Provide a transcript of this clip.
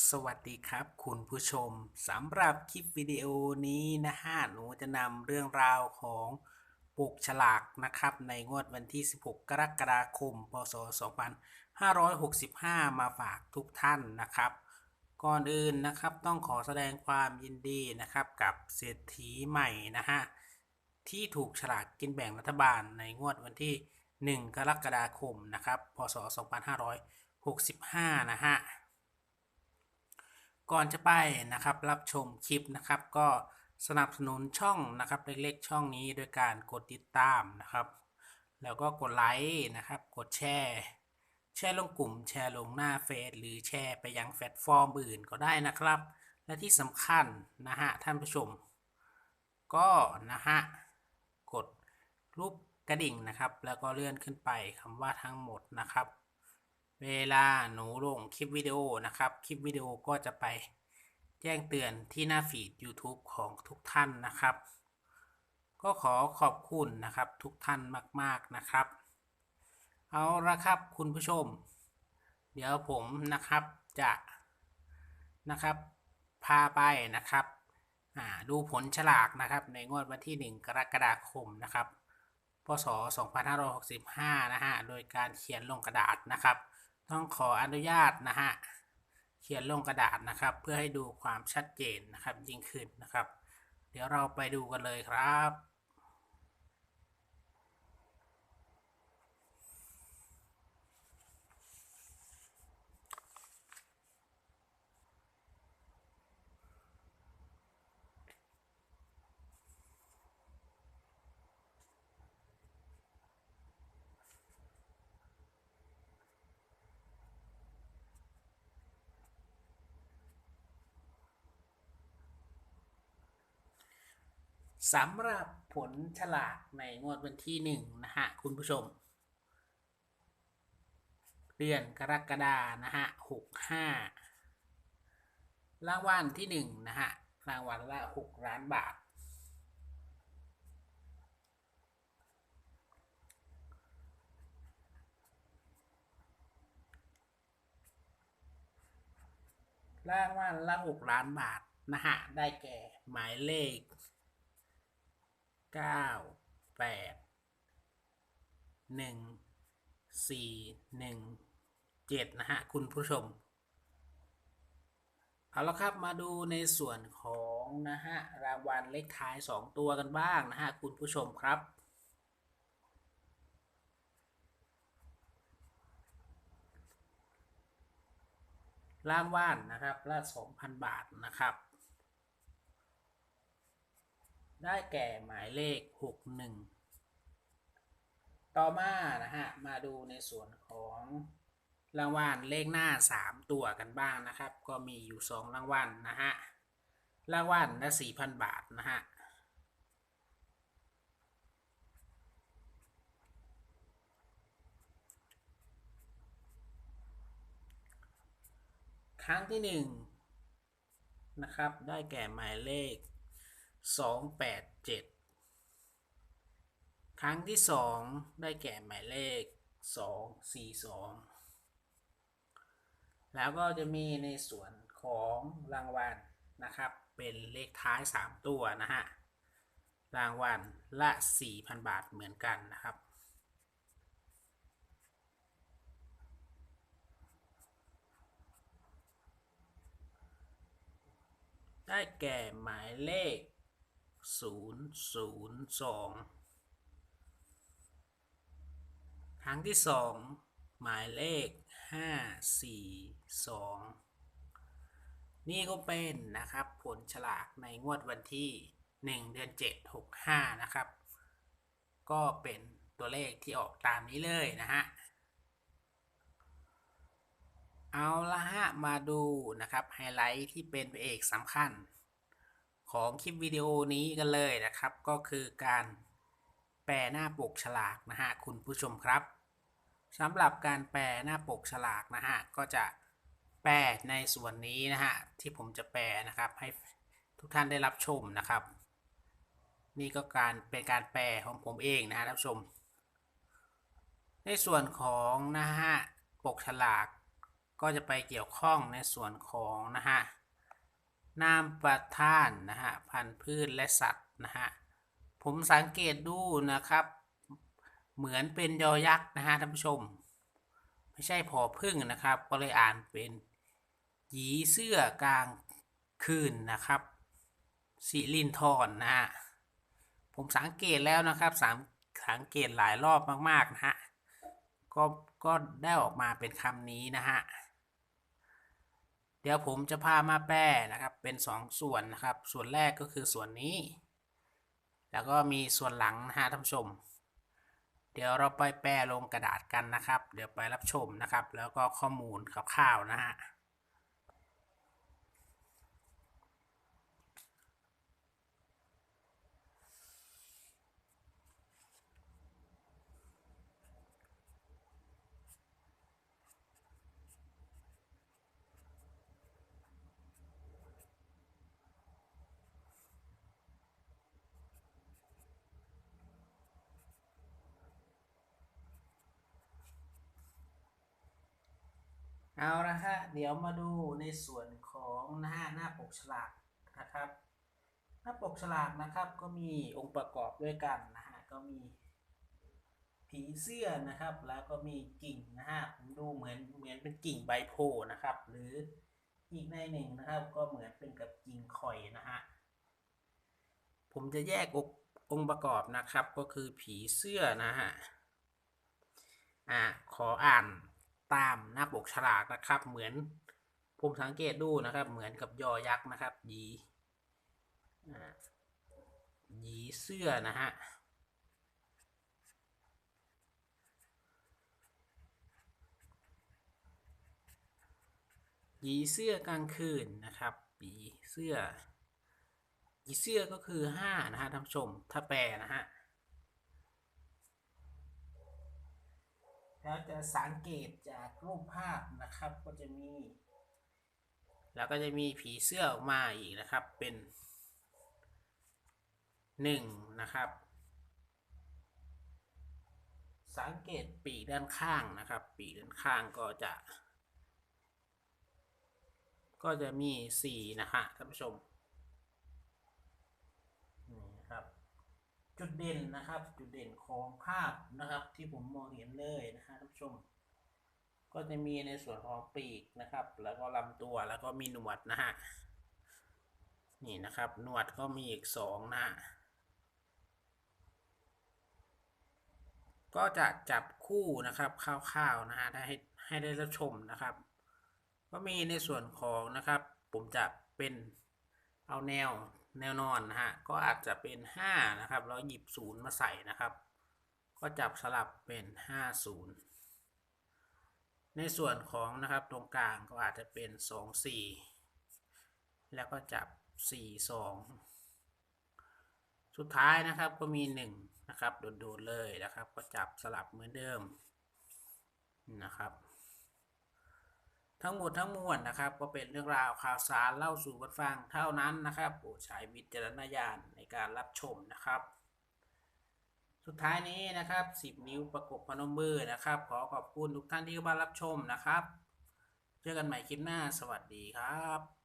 สวัสดีครับคุณผู้ชมสำหรับคลิปวิดีโอนี้นะฮะหนูจะนำเรื่องราวของปลูกฉลากนะครับ ในงวดวันที่ 16 กรกฎาคม พศ 2565 มาฝากทุกท่านนะครับ ก่อนอื่นนะครับต้องขอแสดงความยินดีนะครับกับเศรษฐีใหม่นะฮะที่ถูกฉลากกินแบ่งรัฐบาลในงวดวันที่ 1 กรกฎาคมนะครับ พศ 2565 นะฮะ ก่อนจะไปนะครับรับชมคลิปนะครับ ก็สนับสนุนช่องนะครับเล็กๆช่องนี้โดยการกดติดตามนะครับ แล้วก็กดไลค์นะครับ กดแชร์ แชร์ลงกลุ่ม แชร์ลงหน้าเฟซหรือแชร์ไปยังแพลตฟอร์มอื่นก็ได้นะครับ และที่สำคัญนะฮะท่านผู้ชม ก็นะฮะกดรูปกระดิ่งนะครับ แล้วก็เลื่อนขึ้นไปคำว่าทั้งหมดนะครับ เวลาหนูลงคลิปวิดีโอนะครับ คลิปวิดีโอก็จะไปแจ้งเตือนที่หน้าฟีด YouTube ของทุกท่านนะครับ ก็ขอขอบคุณนะครับทุกท่านมาก ๆนะครับ เอาละครับคุณผู้ชม เดี๋ยวผมนะครับจะนะครับพาไปนะครับดูผลฉลากนะครับในงวดวันที่ 1 กรกฎาคมนะครับพศ 2565 นะฮะ โดยการเขียนลงกระดาษนะครับ ต้องขออนุญาตนะฮะ เขียนลงกระดาษนะครับ เพื่อให้ดูความชัดเจนนะครับยิ่งขึ้นนะครับ เดี๋ยวเราไปดูกันเลยครับ สำหรับผลฉลากในงวดวันที่หนึ่งนะฮะคุณผู้ชม เดือนกรกฎานะฮะหกห้ารางวัลที่หนึ่งนะฮะรางวัลละหกล้านบาท รางวัลละหกล้านบาทนะฮะได้แก่หมายเลข เก้าแปดหนึ่งสี่หนึ่งเจ็ดนะฮะ คุณผู้ชม เอาละครับมาดูในส่วนของนะฮะ รางวัลเลขท้ายสองตัวกันบ้างนะฮะ คุณผู้ชมครับรางวัลนะครับละสองพันบาทนะครับ ได้แก่หมายเลข 61 ต่อมานะฮะ มาดูในส่วนของรางวัลเลขหน้า 3 ตัวกันบ้างนะครับ ก็มีอยู่ 2 รางวัลนะฮะ รางวัลละ 4,000 บาทนะฮะครั้งที่1นะครับ ได้แก่หมายเลข สองแปดเจ็ดครั้งที่สองได้แก่หมายเลขสองสี่สองแล้วก็จะมีในส่วนของรางวัลนะครับ เป็นเลขท้ายสามตัวนะฮะ รางวัลละสี่พันบาทเหมือนกันนะครับได้แก่หมายเลข ศูนย์ศูนย์สองครั้งที่สองหมายเลขห้าสี่สองนี่ก็เป็นนะครับผลฉลากในงวดวันที่หนึ่งเดือนเจ็ดหกห้านะครับ ก็เป็นตัวเลขที่ออกตามนี้เลยนะฮะเอาละฮะมาดูนะครับไฮไลท์ที่เป็นเอกสำคัญ ของคลิปวิดีโอนี้กันเลยนะครับ ก็คือการแปลหน้าปกฉลากนะฮะคุณผู้ชมครับสำหรับการแปลหน้าปกฉลากนะฮะก็จะแปลในส่วนนี้นะฮะที่ผมจะแปลนะครับ ให้ทุกท่านได้รับชมนะครับ นี่ก็การเป็นการแปลของผมเองนะฮะท่านผู้ชม ในส่วนของนะฮะปกฉลากก็จะไปเกี่ยวข้องในส่วนของนะฮะ นามประธานนะฮะพันธุ์พืชและสัตว์นะฮะผมสังเกตดูนะครับ เหมือนเป็นยอยักษ์นะฮะท่านผู้ชม ไม่ใช่พอพึ่งนะครับ ก็เลยอ่านเป็นหยีเสื้อกลางคืนนะครับสิลินทรนะฮะผมสังเกตแล้วนะครับสามสังเกตหลายรอบมากๆนะฮะก็ก็ได้ออกมาเป็นคำนี้นะฮะ เดี๋ยวผมจะพามาแปรนะครับเป็นสองส่วนนะครับ ส่วนแรกก็คือส่วนนี้ แล้วก็มีส่วนหลังนะฮะท่านผู้ชม เดี๋ยวเราไปแปรลงกระดาษกันนะครับ เดี๋ยวไปรับชมนะครับ แล้วก็ข้อมูลคร่าวๆนะฮะ เอาละฮะ เดี๋ยวมาดูในส่วนของหน้าหน้าปกฉลากนะครับ หน้าปกฉลากนะครับ ก็มีองค์ประกอบด้วยกันนะฮะ ก็มีผีเสื้อนะครับ แล้วก็มีกิ่งนะฮะผมดูเหมือนเหมือนเป็นกิ่งใบโพนะครับ หรืออีกในหนึ่งนะครับ ก็เหมือนเป็นกับกิ่งข่อยนะฮะ ผมจะแยกองค์องค์ประกอบนะครับ ก็คือผีเสื้อนะฮะ อ่าขออ่าน ตามหน้าปกฉลากนะครับ เหมือนผมสังเกตดูนะครับ เหมือนกับยอยักษ์นะครับยียีเสื้อนะฮะยีเสื้อกลางคืนนะครับยีเสื้อยีเสื้อก็คือห้านะฮะท่านผู้ชม ถ้าแปลนะฮะ แล้วจะสังเกตจากรูปภาพนะครับ ก็จะมี แล้วก็จะมีผีเสื้อออกมาอีกนะครับเป็นหนึ่งนะครับ สังเกตปีกด้านข้างนะครับ ปีกด้านข้างก็จะ ก็จะมีสี่นะฮะท่านผู้ชมนี่นะครับ จุดเด่นนะครับ จุดเด่นของภาพนะครับที่ผมมองเห็นเลยนะฮะท่านผู้ชม ก็จะมีในส่วนของปีกนะครับ แล้วก็ลำตัวแล้วก็มีหนวดนะฮะนี่นะครับหนวดก็มีอีกสองนะก็จะจับคู่นะครับคร่าวๆนะฮะได้ให้ให้ได้รับชมนะครับ ก็มีในส่วนของนะครับ ผมจะเป็นเอาแนว แนวนอนนะฮะก็อาจจะเป็น 5 นะครับแล้วหยิบศูนย์มาใส่นะครับ ก็จับสลับเป็น 5 0 ในส่วนของนะครับตรงกลางก็อาจจะเป็น 2 4 แล้วก็จับ 4 2 สุดท้ายนะครับก็มี 1 นะครับ โดดๆเลยนะครับ ก็จับสลับเหมือนเดิมนะครับ ทั้งหมดทั้งมวลนะครับ ก็เป็นเรื่องราวข่าวสารเล่าสู่กันฟังเท่านั้นนะครับโปรดใช้วิจารณญาณในการรับชมนะครับ สุดท้ายนี้นะครับ 10 นิ้วประกบพนมมือนะครับ ขอขอบคุณทุกท่านที่เข้ามารับชมนะครับ เจอกันใหม่คลิปหน้า สวัสดีครับ